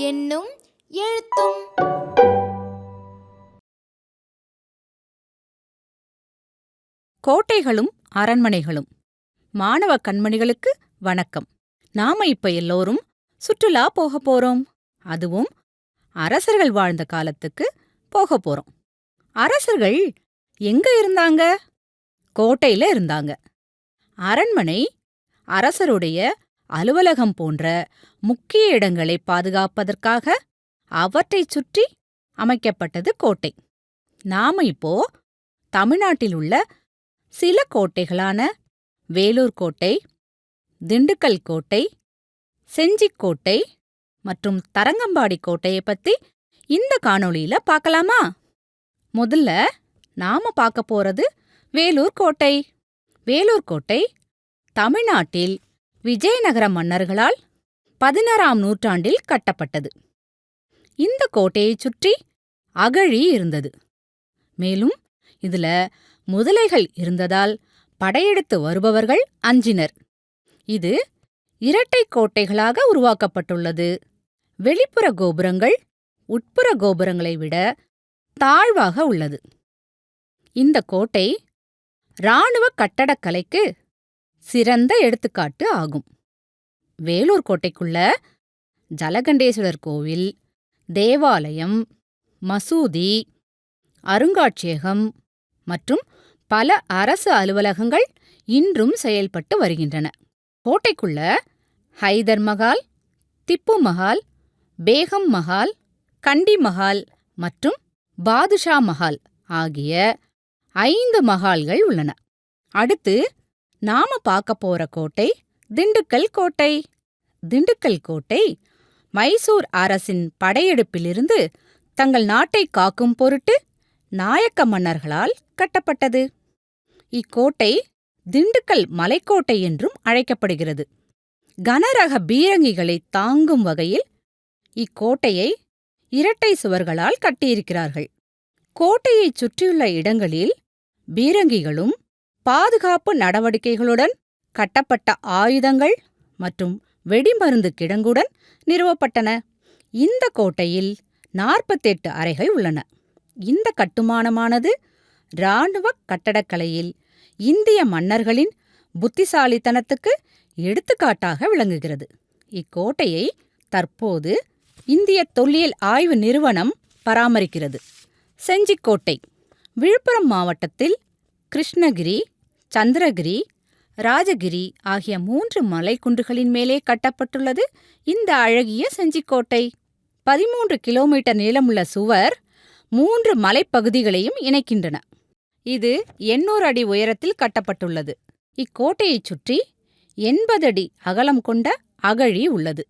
என்னும் எழுத்தும் கோட்டைகளும் அரண்மனைகளும். மாணவ கண்மணிகளுக்கு வணக்கம். நாம இப்ப எல்லோரும் சுற்றுலா போக போறோம். அதுவும் அரசர்கள் வாழ்ந்த காலத்துக்கு போக போறோம். அரசர்கள் எங்க இருந்தாங்க? கோட்டையில இருந்தாங்க. அரண்மனை அரசருடைய அலுவலகம் போன்ற முக்கிய இடங்களை பாதுகாப்பதற்காக அவற்றைச் சுற்றி அமைக்கப்பட்டது கோட்டை. நாம இப்போ தமிழ்நாட்டில் உள்ள சில கோட்டைகளான வேலூர் கோட்டை திண்டுக்கல் கோட்டை செஞ்சிக் கோட்டை மற்றும் தரங்கம்பாடி கோட்டையை பத்தி இந்த காணொளியில பார்க்கலாமா? முதல்ல நாம பார்க்க போறது வேலூர் கோட்டை. வேலூர் கோட்டை தமிழ்நாட்டில் விஜயநகர மன்னர்களால் பதினாறாம் நூற்றாண்டில் கட்டப்பட்டது. இந்த கோட்டையைச் சுற்றி அகழி இருந்தது. மேலும் இதுல முதலைகள் இருந்ததால் படையெடுத்து வருபவர்கள் அஞ்சினர். இது இரட்டை கோட்டைகளாக உருவாக்கப்பட்டுள்ளது. வெளிப்புற கோபுரங்கள் உட்புற கோபுரங்களை விட தாழ்வாக உள்ளது. இந்த கோட்டை இராணுவ கட்டடக்கலைக்கு சிறந்த எடுத்துக்காட்டு ஆகும். வேலூர் கோட்டைக்குள்ள ஜலகண்டேஸ்வரர் கோவில் தேவாலயம் மசூதி அருங்காட்சியகம் மற்றும் பல அரசு அலுவலகங்கள் இன்றும் செயல்பட்டு வருகின்றன. கோட்டைக்குள்ள ஹைதர் மகால் திப்பு மஹால் பேகம் மஹால் கண்டி மஹால் மற்றும் பாதுஷா மஹால் ஆகிய ஐந்து மஹால்கள் உள்ளன. அடுத்து நாம பார்க்க போற கோட்டை திண்டுக்கல் கோட்டை. திண்டுக்கல் கோட்டை மைசூர் அரசின் படையெடுப்பிலிருந்து தங்கள் நாட்டை காக்கும் பொருட்டு நாயக்க மன்னர்களால் கட்டப்பட்டது. இக்கோட்டை திண்டுக்கல் மலைக்கோட்டை என்றும் அழைக்கப்படுகிறது. கனரக பீரங்கிகளை தாங்கும் வகையில் இக்கோட்டையை இரட்டை சுவர்களால் கட்டியிருக்கிறார்கள். கோட்டையைச் சுற்றியுள்ள இடங்களில் பீரங்கிகளும் பாதுகாப்பு நடவடிக்கைகளுடன் கட்டப்பட்ட ஆயுதங்கள் மற்றும் வெடிமருந்து கிடங்குடன் நிறுவப்பட்டன. இந்த கோட்டையில் நாற்பத்தெட்டு அறைகள் உள்ளன. இந்த கட்டுமானமானது இராணுவ கட்டடக்கலையில் இந்திய மன்னர்களின் புத்திசாலித்தனத்துக்கு எடுத்துக்காட்டாக விளங்குகிறது. இக்கோட்டையை தற்போது இந்திய தொல்லியல் ஆய்வு நிறுவனம் பராமரிக்கிறது. செஞ்சிக்கோட்டை விழுப்புரம் மாவட்டத்தில் கிருஷ்ணகிரி சந்திரகிரி ராஜகிரி ஆகிய மூன்று மலைக்குன்றுகளின் மேலே கட்டப்பட்டுள்ளது இந்த அழகிய செஞ்சிக்கோட்டை. பதிமூன்று கிலோமீட்டர் நீளமுள்ள சுவர் மூன்று மலைப்பகுதிகளையும் இணைக்கின்றன. இது எண்ணூறு அடி உயரத்தில் கட்டப்பட்டுள்ளது. இக்கோட்டையைச் சுற்றி எண்பது அடி அகலம் கொண்ட அகழி உள்ளது.